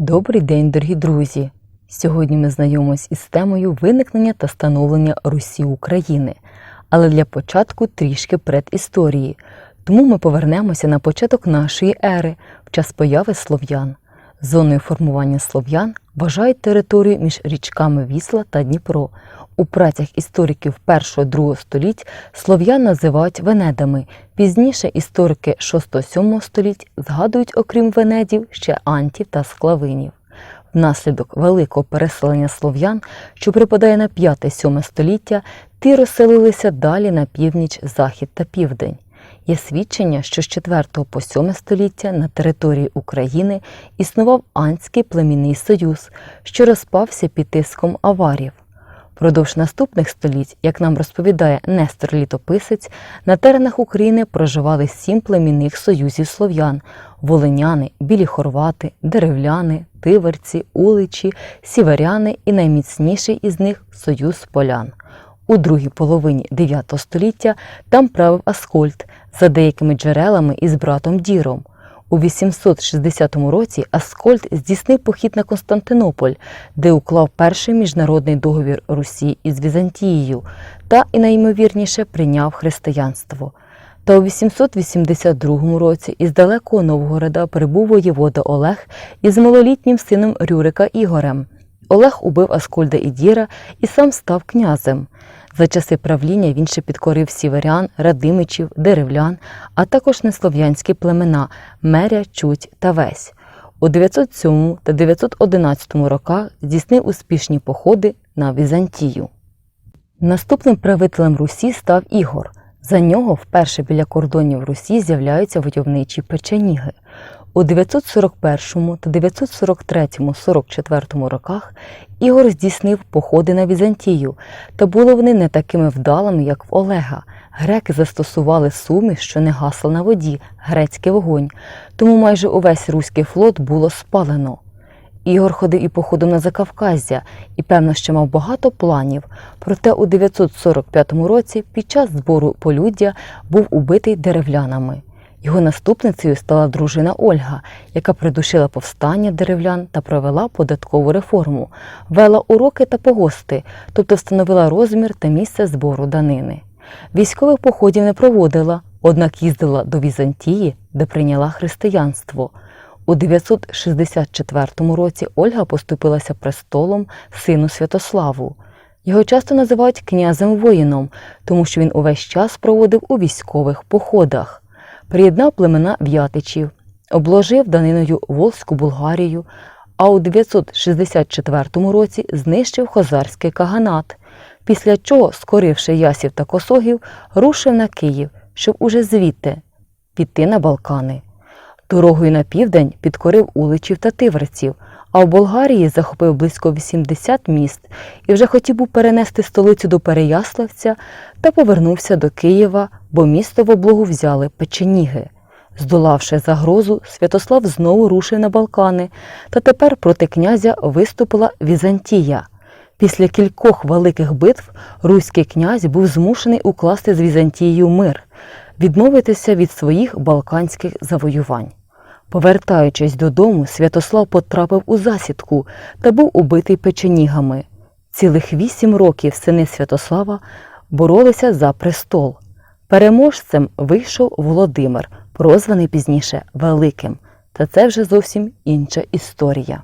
Добрий день, дорогі друзі! Сьогодні ми знайомимось із темою виникнення та становлення Русі України. Але для початку трішки предісторії. Тому ми повернемося на початок нашої ери, в час появи слов'ян. Зоною формування слов'ян вважають територію між річками Вісла та Дніпро. У працях істориків 1-2 століть слов'ян називають венедами. Пізніше історики 6-7 століть згадують, окрім венедів, ще антів та склавинів. Внаслідок великого переселення слов'ян, що припадає на 5-7 століття, ті розселилися далі на північ, захід та південь. Є свідчення, що з 4 по 7 століття на території України існував Анський племінний союз, що розпався під тиском аварів. Продовж наступних століть, як нам розповідає Нестор Літописець, на теренах України проживали сім племінних союзів слов'ян: волиняни, білі хорвати, деревляни, тиверці, уличі, сіверяни і найміцніший із них союз полян. У другій половині IX століття там правив Аскольд за деякими джерелами із братом Діром. У 860 році Аскольд здійснив похід на Константинополь, де уклав перший міжнародний договір Русі із Візантією та і найімовірніше прийняв християнство. Та у 882 році із далекого Новгорода прибув воєвода Олег із малолітнім сином Рюрика Ігорем. Олег убив Аскольда і Діра і сам став князем. За часи правління він ще підкорив сіверян, радимичів, деревлян, а також неслов'янські племена Меря, Чуть та Весь. У 907 та 911 роках здійснив успішні походи на Візантію. Наступним правителем Русі став Ігор. За нього вперше біля кордонів Русі з'являються войовничі печеніги. У 941 та 943-44 роках Ігор здійснив походи на Візантію, та були вони не такими вдалими, як в Олега. Греки застосували суміш, що не гасла на воді, грецький вогонь, тому майже увесь руський флот було спалено. Ігор ходив і походом на Закавказя і, певно, ще мав багато планів. Проте у 945 році під час збору полюддя був убитий деревлянами. Його наступницею стала дружина Ольга, яка придушила повстання деревлян та провела податкову реформу, вела уроки та погости, тобто встановила розмір та місце збору данини. Військових походів не проводила, однак їздила до Візантії, де прийняла християнство. У 964 році Ольга поступилася престолом сину Святославу. Його часто називають князем воїном, тому що він увесь час проводив у військових походах. Приєднав племена в'ятичів, обложив даниною Волзьку Булгарію, а у 964 році знищив хозарський каганат, після чого, скоривши ясів та косогів, рушив на Київ, щоб уже звідти піти на Балкани. Дорогою на південь підкорив уличів та тиверців, а в Болгарії захопив близько 80 міст і вже хотів був перенести столицю до Переяславця та повернувся до Києва, бо місто в облогу взяли печеніги. Здолавши загрозу, Святослав знову рушив на Балкани, та тепер проти князя виступила Візантія. Після кількох великих битв руський князь був змушений укласти з Візантією мир, відмовитися від своїх балканських завоювань. Повертаючись додому, Святослав потрапив у засідку та був убитий печенігами. Цілих вісім років сини Святослава боролися за престол. Переможцем вийшов Володимир, прозваний пізніше Великим. Та це вже зовсім інша історія.